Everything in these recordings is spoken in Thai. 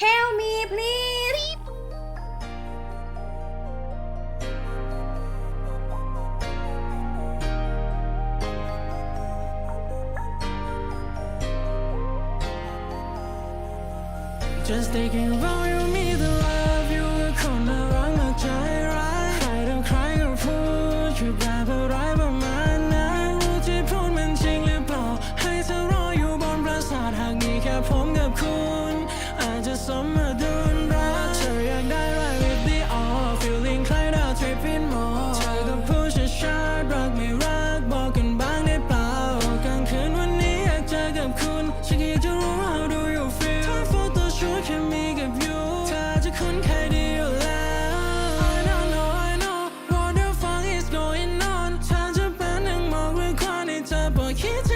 Help me please. Just thinking about you มีแ don't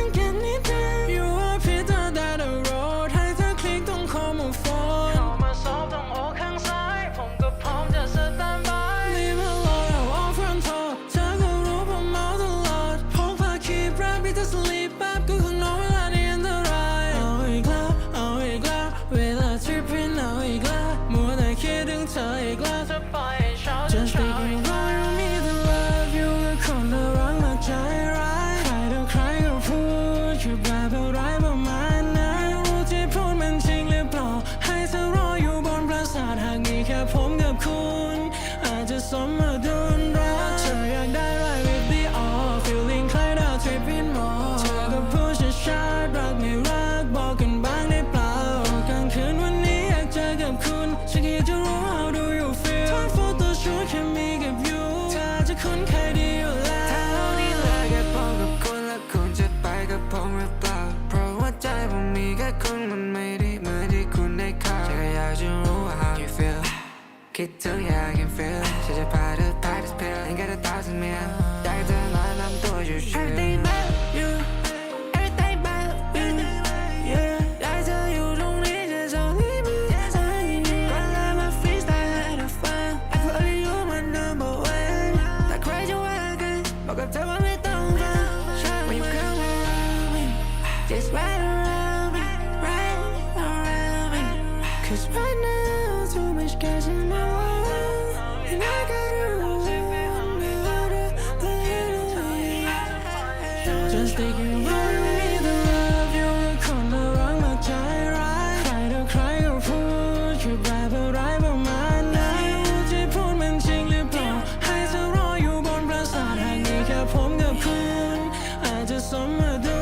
คิดถึงอยาก can feel ฉันจะพาเธอไป this pill ain't got a thousand mil อยากให้เธอมาลำตัวอยู่ชิว Everything about you Everything about you yeah ได้เธออยู่ตรงนี้จะส่งที่มือเธออยู่นี่ก่อนลามา freestyle ให้เธอฟัง I put only you my number one แต่ใครจะว่ากันบอกกับเธอว่าไม่ต้องฟัง When you come around me just right around me right around me Cause right now too much gas in my Just thinking about you มีแต่ love you กับคนน่ารักมาใจร้ายใครต่อใครก็พูดช่วยแปลอะไรประมาณนั้นรู้ที่พูดมันจริงหรือเปล่าให้เธอรออยู่บนปราสาทแห่งนี้แค่ผมกับคุณอาจจะสมดุลรั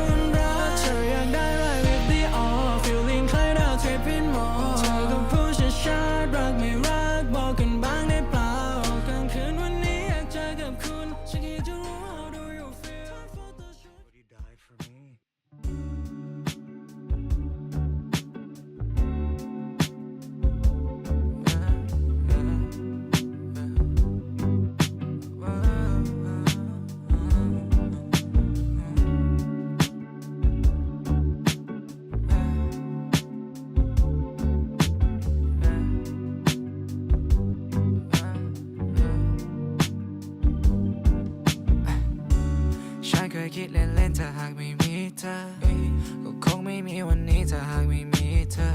ฉันเคยคิดเล่นๆถ้าหากไม่มีเธอ ก็คงไม่มีวันนี้ถ้าหากไม่มีเธอ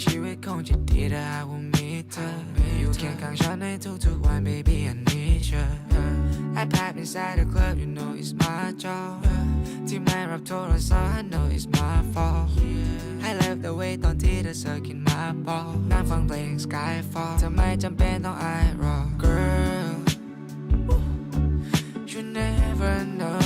ชีวิตคงจะดีถ้าหากว่ามีเธอ อยู่เคียงข้างฉันในทุกๆวัน baby I need you I pop inside the club you know it's my job ที่ไม่รับโทรศัพท์ I know it's my fault I love the way ตอนที่เธอเสิร์กินมาบอกนั่งฟังเพลง Skyfall ทำไมจำเป็นต้อง I rock never know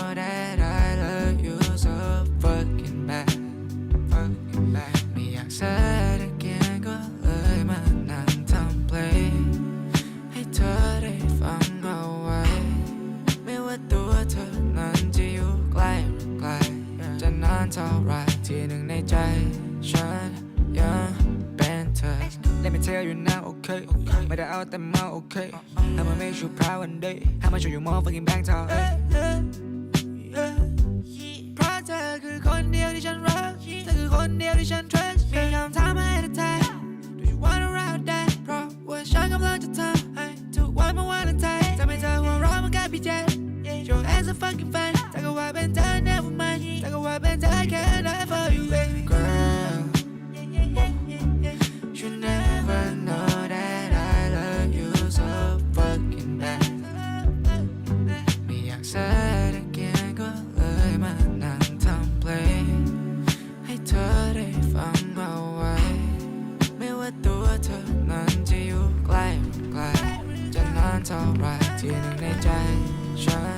you now okay ไม่ได้เอาแต่เมา okay I'ma make you proud one day I'ma show you more fucking bang talk เพราะเธอคือคนเดียวที่ฉันรัก เธอคือคนเดียวที่ฉัน trust มีคำถามมาให้เธอทาย Do you wanna ride that เพราะว่าฉันกำลังจะทำให้ทุกวันเป็นวันไทยทำให้เธอหัวเราะเหมันกับพี่แจ๊ค Your hands are fucking fine ถ้าก็ว่าเป็นเธอ never mind ถ้าก็ว่าเป็นเธอ I can't ท่าไรที่หนึ่งในใจฉัน